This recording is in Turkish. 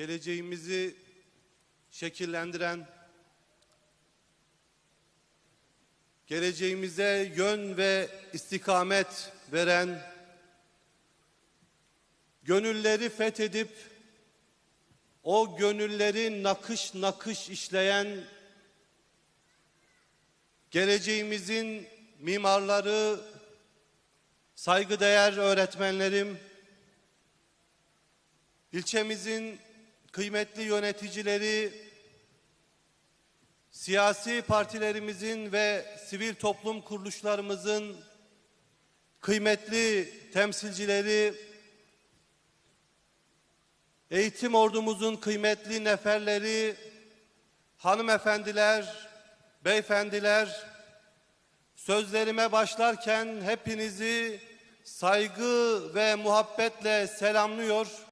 geleceğimizi şekillendiren, geleceğimize yön ve istikamet veren, gönülleri fethedip o gönülleri nakış nakış işleyen geleceğimizin mimarları, saygıdeğer öğretmenlerim, ilçemizin kıymetli yöneticileri, siyasi partilerimizin ve sivil toplum kuruluşlarımızın kıymetli temsilcileri, eğitim ordumuzun kıymetli neferleri, hanımefendiler, beyefendiler, sözlerime başlarken hepinizi saygı ve muhabbetle selamlıyor.